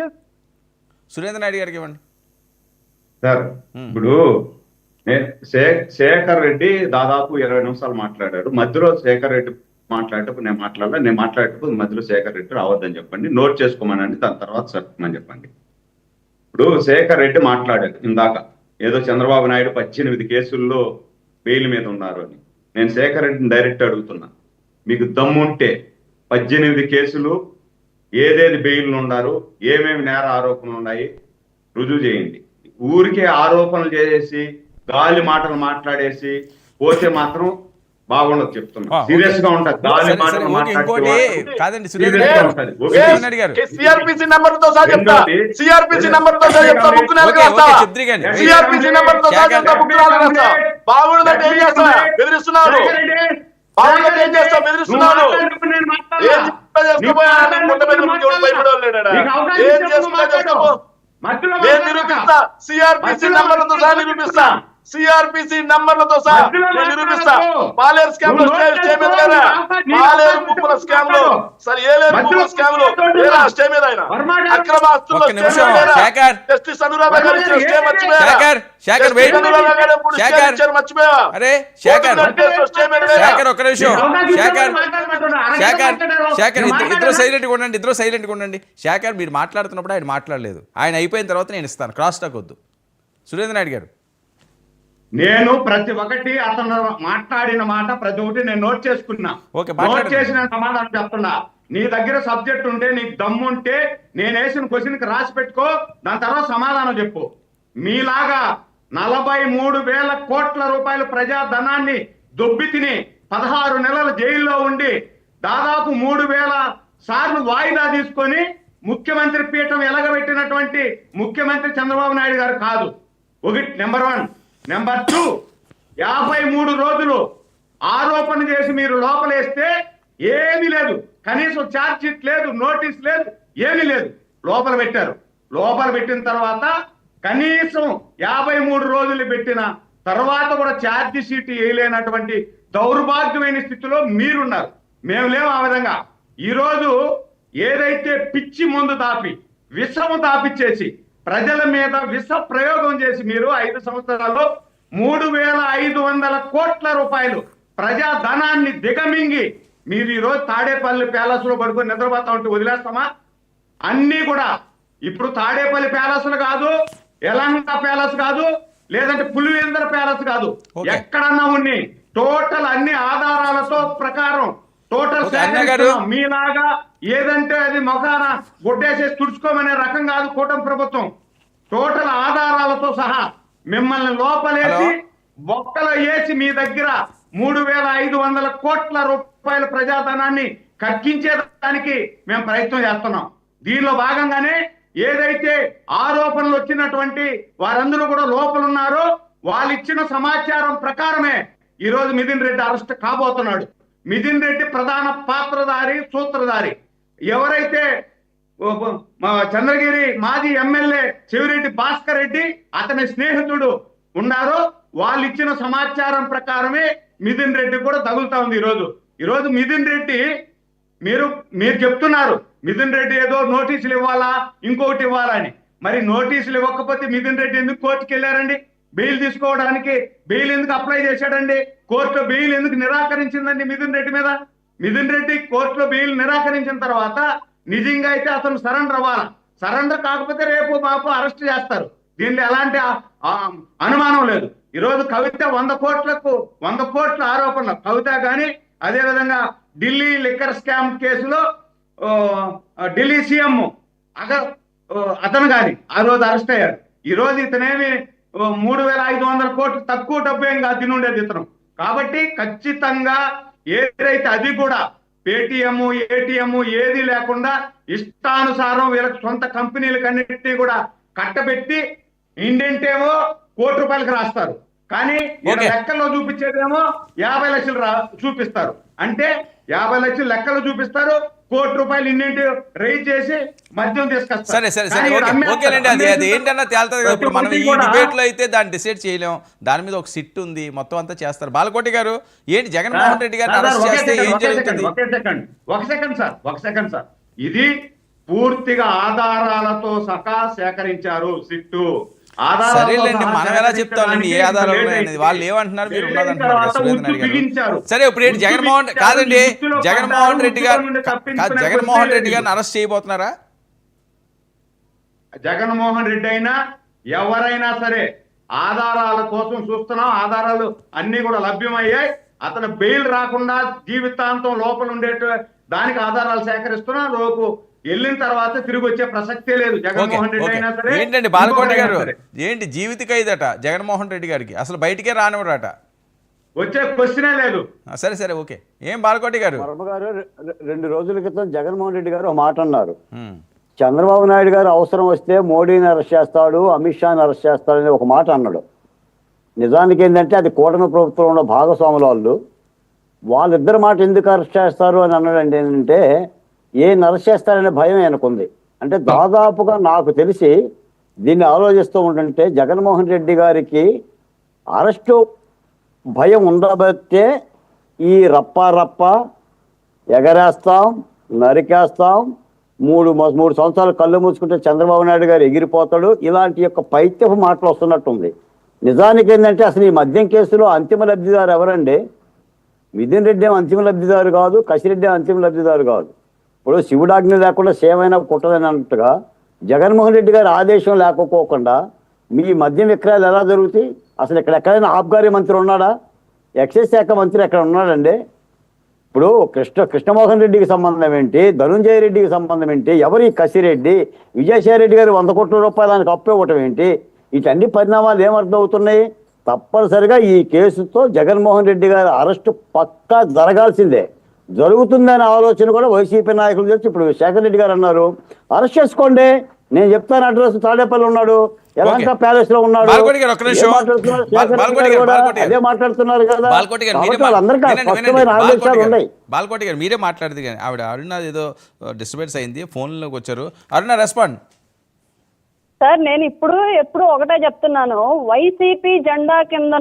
చేసి సురేంద్ర నాయుడు గారికి ఇవ్వండి. సార్ ఇప్పుడు శేఖర్ రెడ్డి దాదాపు ఇరవై నిమిషాలు మాట్లాడాడు. మధ్యలో శేఖర్ రెడ్డి మాట్లాడేటప్పుడు నేను మాట్లాడలే. నేను మాట్లాడేటప్పుడు మధ్యలో శేఖర్ రెడ్డి రావద్దని చెప్పండి. నోట్ చేసుకోమనండి. దాని తర్వాత చెప్పమని చెప్పండి. ఇప్పుడు శేఖర్ రెడ్డి మాట్లాడాడు ఇందాక. ఏదో చంద్రబాబు నాయుడు పద్దెనిమిది కేసుల్లో బెయిల్ మీద ఉన్నారు అని. నేను శేఖర్ రెడ్డిని డైరెక్ట్ అడుగుతున్నా. మీకు దమ్ముంటే పద్దెనిమిది కేసులు ఏదేది బెయిల్ ఉన్నారు ఏమేమి నేర ఆరోపణలు ఉన్నాయి రుజువు చేయండి. ఊరికే ఆరోపణలు చేసి గాలి మాటలు మాట్లాడేసి పోతే మాత్రం బాగుండదు చెప్తున్నా. సీరియస్గా ఉంటది గాలి మాటలు కాదండి గారు సిఆర్పిసి నెంబర్తో సహా చెప్తా. రెండోది, సిఆర్పిసి నెంబర్తో సహా చెప్తా. బుక్ నెలకు ఓకే, రాస్తా ఓకే, చెప్తురి గాని. సిఆర్పిసి నెంబర్తో సహా శాఖ- చెప్తా బుక్ నెలకు రాస్తా బాగుండదంటే ఏం చేస్తా? బెదిరిస్తున్నాడు. శేఖర్ రెడ్డి, బాగుండదంటే ఏం చేస్తా? బెదిరిస్తున్నాడు. మధ్యలో నేను. నిరూపిస్తా. సిఆర్పిసి నంబర్లతో సహా మాట్లాడక. నిరూపిస్తా. సిఆర్పిసి నంబర్లతో సహా నేను నిరూపిస్తా. పాలేరు స్కామ్లో నువ్వు స్టే నోట్ స్టే మీద చేసుకో, కదా నీ అవకాశం- నీ పాలేరు ముప్పుల స్కామ్లో. సరే ఏలేరు ముప్పుల స్కామ్లో. ఏరా స్టే మీద ఆయన. అక్రమ ఆస్తుల్లో. జస్టిస్ అనురాధ గారు ఇచ్చిన స్టే మర్చిపోయారా? శేఖర్, వెయిట్. శేఖర్. అరే శేఖర్? శేఖర్ ఒక్క నిమిషం శేఖర్ శేఖర్. శేఖర్ ఇద్దరు? సైలెంట్గా ఉండండి ఇద్దరు సైలెంట్గా ఉండండి శేఖర్ మీరు మాట్లాడుతున్నప్పుడు ఆయన మాట్లాడలేదు ఆయన అయిపోయిన తర్వాత నేను ఇస్తాను క్రాస్ టాక్ వద్దు సురేంద్ర నాయుడు గారు నేను ప్రతి ఒక్కటి అతను మాట్లాడిన మాట ప్రతి ఒక్కటి నేను నోట్ చేసుకున్నా. నోట్ చేసిన సమాధానం చెప్తున్నా. నీ దగ్గర సబ్జెక్ట్ ఉంటే నీకు దమ్ము ఉంటే నేను వేసిన క్వశ్చన్కి రాసి పెట్టుకో దాని తర్వాత సమాధానం చెప్పు. మీలాగా నలభై మూడు వేల కోట్ల రూపాయల ప్రజా ధనాన్ని దొబ్బి తిని పదహారు నెలల జైల్లో ఉండి దాదాపు మూడు వేల సార్లు వాయిదా తీసుకొని ముఖ్యమంత్రి పీఠం ఎలగబెట్టినటువంటి ముఖ్యమంత్రి చంద్రబాబు నాయుడు గారు కాదు. ఒకటి నెంబర్ వన్. నెంబర్ టూ యాభై మూడు రోజులు ఆరోపణ చేసి మీరు లోపలేస్తే ఏమీ లేదు. కనీసం ఛార్జ్ షీట్ లేదు నోటీస్ లేదు ఏమీ లేదు. లోపల పెట్టారు. లోపల పెట్టిన తర్వాత కనీసం యాభై మూడు రోజులు పెట్టిన తర్వాత కూడా ఛార్జ్ షీట్ వేయలేనటువంటి దౌర్భాగ్యమైన స్థితిలో మీరున్నారు. మేము లేము ఆ విధంగా. ఈరోజు ఏదైతే పిచ్చి ముందు దాపి విషము దాపిచ్చేసి ప్రజల మీద విష ప్రయోగం చేసి మీరు ఐదు సంవత్సరాల్లో మూడు వేల ఐదు వందల కోట్ల రూపాయలు ప్రజా ధనాన్ని దిగమింగి మీరు ఈరోజు తాడేపల్లి ప్యాలెస్లో పడుకొని నిద్రపోతా ఉంటే వదిలేస్తామా అన్ని కూడా ఇప్పుడు తాడేపల్లి ప్యాలెస్ కాదు ఎలంగా ప్యాలెస్ కాదు లేదంటే పులివెందర ప్యాలెస్ కాదు. ఎక్కడన్నా ఉన్ని టోటల్ అన్ని ఆధారాలతో ప్రకారం టోటల్. మీలాగా ఏదంటే అది మొఖాన గుడ్డేసేసి తుడుచుకోమనే రకం కాదు కూటమి ప్రభుత్వం టోటల్ ఆధారాలతో సహా మిమ్మల్ని లోపలేసి హలో. బొక్కలు వేసి మీ దగ్గర మూడు వేల ఐదు వందల కోట్ల రూపాయల ప్రజాధనాన్ని కక్కించేదానికి మేము ప్రయత్నం చేస్తున్నాం. దీనిలో భాగంగానే ఏదైతే ఆరోపణలు వచ్చినటువంటి వారందరూ కూడా లోపల ఉన్నారో వాళ్ళు ఇచ్చిన సమాచారం ప్రకారమే ఈ రోజు మిథున్ రెడ్డి అరెస్ట్ కాబోతున్నాడు. మిథున్ రెడ్డి ప్రధాన పాత్రధారి సూత్రధారి. ఎవరైతే చంద్రగిరి మాజీ ఎమ్మెల్యే చెవిరెడ్డి భాస్కర్ రెడ్డి అతని స్నేహితుడు ఉన్నారు. వాళ్ళు ఇచ్చిన సమాచారం ప్రకారమే మిథున్ రెడ్డి కూడా తగులుతా ఉంది ఈరోజు. ఈరోజు మిథున్ రెడ్డి మీరు మీరు చెప్తున్నారు మిథున్ రెడ్డి ఏదో నోటీసులు ఇవ్వాలా ఇంకొకటి ఇవ్వాలని మరి నోటీసులు ఇవ్వకపోతే మిథున్ రెడ్డి ఎందుకు కోర్టుకి వెళ్ళారండి? బెయిల్ తీసుకోవడానికి బెయిల్ ఎందుకు అప్లై చేశాడండి? కోర్టులో బెయిల్ ఎందుకు నిరాకరించిందండి మిథున్ రెడ్డి మీద? మిథున్ రెడ్డి కోర్టులో బెయిల్ నిరాకరించిన తర్వాత నిజంగా అయితే అతను సరెండర్ అవ్వాలా? సరెండర్ కాకపోతే రేపు మాపు అరెస్ట్ చేస్తారు. దీనిలో ఎలాంటి అనుమానం లేదు. ఈరోజు కవిత వంద కోట్లకు వంద కోట్ల ఆరోపణలు. కవిత కానీ అదే విధంగా ఢిల్లీ లిక్కర్ స్కామ్ కేసులో ఢిల్లీ సీఎం అగ అతను కానీ ఆ రోజు అరెస్ట్ అయ్యాడు. ఈ రోజు ఇతనేమి మూడు వేల ఐదు వందల కోట్లు తక్కువ డబ్బు ఏం కాదు తినుండేది ఇతను కాబట్టి ఖచ్చితంగా ఏదైతే అది కూడా పేటిఎం ఏటీఎం ఏది లేకుండా ఇష్టానుసారం వీళ్ళకి సొంత కంపెనీలకు అన్నిటినీ కూడా కట్టబెట్టి ఇండెంటేమో కోటి రూపాయలకి రాస్తారు కానీ. లెక్కల్లో చూపించేదేమో యాభై లక్షలు రా చూపిస్తారు అంటే యాభై లక్షలు లెక్కలు చూపిస్తారు కోటి రూపాయలు ఇండెంట్ రైజ్ చేసి మద్యం తీసుకొస్తారు. సరే సరే సరే. ఓకేనండి అది అది ఏంటన్నా తేలుతుంది ఇప్పుడు మనం ఈ అయితే దాన్ని డిసైడ్ చేయలేం. దాని మీద ఒక సిట్ ఉంది మొత్తం అంతా చేస్తారు. బాలకోటి గారు ఏంటి జగన్మోహన్ రెడ్డి గారిని అరెస్ట్ ఒకే చేస్తే సెకండ్, ఏం ఒకే జరుగుతుంది? సెకండ్, ఒకే సెకండ్ ఒక సెకండ్ సార్ ఒక సెకండ్ సార్. ఇది పూర్తిగా ఆధారాలతో సహా సేకరించారు సిట్టు సరేలేండి మనం ఎలా చెప్తామండి ఏ ఆధారాలు. వాళ్ళు ఏమంటున్నారు? మీరు ఉన్నదంటున్నారు. సరే ఇప్పుడు ఏంటి? జగన్మోహన్ కాదండి. జగన్మోహన్ రెడ్డి గారు జగన్మోహన్ రెడ్డి. గారిని అరెస్ట్ చేయబోతున్నారా? జగన్మోహన్ రెడ్డి అయినా ఎవరైనా సరే ఆధారాల కోసం చూస్తున్నాం. ఆధారాలు అన్ని కూడా లభ్యమయ్యాయి. అతను బెయిల్ రాకుండా జీవితాంతం లోపల ఉండేట దానికి ఆధారాలు సేకరిస్తున్నా లోపు వెళ్ళిన తర్వాత తిరిగి వచ్చే ప్రసక్తే లేదు. జగన్మోహన్ రెడ్డి అయినా సరే ఏంటండి బాలకోట గారు. ఏంటి జీవిత ఖైదట జగన్మోహన్ రెడ్డి గారికి? అసలు బయటికే రానివ్వడట. వచ్చే క్వశ్చనే లేదు. సరే సరే ఓకే. ఏం బాలకోటి గారు? రెండు రోజుల క్రితం జగన్మోహన్ రెడ్డి గారు ఒక మాట అన్నారు. చంద్రబాబు నాయుడు గారు అవసరం వస్తే మోడీని అరెస్ట్ చేస్తాడు అమిత్ షాని అరెస్ట్ చేస్తాడని ఒక మాట అన్నాడు. నిజానికి ఏంటంటే అది కూటమి ప్రభుత్వంలో ఉన్న భాగస్వాముల వాళ్ళు. వాళ్ళిద్దరి మాట ఎందుకు అరెస్ట్ చేస్తారు అని అన్నాడండి ఏంటంటే ఏ నరచేస్తారనే భయం ఆయనకుంది. అంటే దాదాపుగా నాకు తెలిసి దీన్ని ఆలోచిస్తూ ఉంటుంటే జగన్మోహన్ రెడ్డి గారికి అరెస్టు భయం ఉండబట్టే ఈ రప్ప రప్ప ఎగరేస్తాం నరికేస్తాం మూడు మూడు సంవత్సరాలు కళ్ళు మూసుకుంటే చంద్రబాబు నాయుడు గారు ఎగిరిపోతాడు. ఇలాంటి యొక్క పైత్యపు మాటలు వస్తున్నట్టుంది. నిజానికి ఏంటంటే అసలు ఈ మద్యం కేసులో అంతిమ లబ్ధిదారు ఎవరండి? మిథున్ రెడ్డి అంతిమ లబ్ధిదారు కాదు కసిరెడ్డి అంతిమ లబ్ధిదారు కాదు. ఇప్పుడు శివుడాజ్ఞ లేకుండా సేవైనా కుట్టదని అన్నట్టుగా జగన్మోహన్ రెడ్డి గారి ఆదేశం లేకపోకుండా మీ మద్యం విక్రయాలు ఎలా జరుగుతాయి? అసలు ఇక్కడ ఎక్కడైనా ఆబ్గారి మంత్రి ఉన్నాడా? ఎక్సైజ్ శాఖ మంత్రి ఎక్కడ ఉన్నాడండి? ఇప్పుడు కృష్ణ కృష్ణమోహన్ రెడ్డికి సంబంధం ఏంటి? ధనుంజయ రెడ్డికి సంబంధం ఏంటి? ఎవరి కసిరెడ్డి? విజయసాయి రెడ్డి గారు వంద కోట్ల రూపాయలు దానికి అప్పు ఇవ్వటం ఏంటి? ఇటన్ని పరిణామాలు ఏమర్థం అవుతున్నాయి తప్పనిసరిగా ఈ కేసుతో జగన్మోహన్ రెడ్డి గారి అరెస్టు పక్కా జరగాల్సిందే. జరుగుతుందనే ఆలోచన కూడా వైసీపీ నాయకులు తెలిసి ఇప్పుడు శేఖర్ రెడ్డి గారు అన్నారు. అరెస్ట్ చేసుకోండి. నేను చెప్తాను అడ్రస్. తాడేపల్లి ఉన్నాడు. ఎలాంటి. ప్యాలెస్లో ఉన్నాడు. అదే మాట్లాడుతున్నారు కదా. వినండి. స్పష్టమైన ఆదేశాలు ఉన్నాయి. బాలకోటి గారు మీరే మాట్లాడదు కానీ ఆవిడ అరుణ ఏదో డిస్టర్బెన్స్ అయింది ఫోన్లోకి వచ్చారు. అరుణ రెస్పాండ్ సార్ నేను ఇప్పుడు ఎప్పుడు ఒకటే చెప్తున్నాను. వైసీపీ జెండా కింద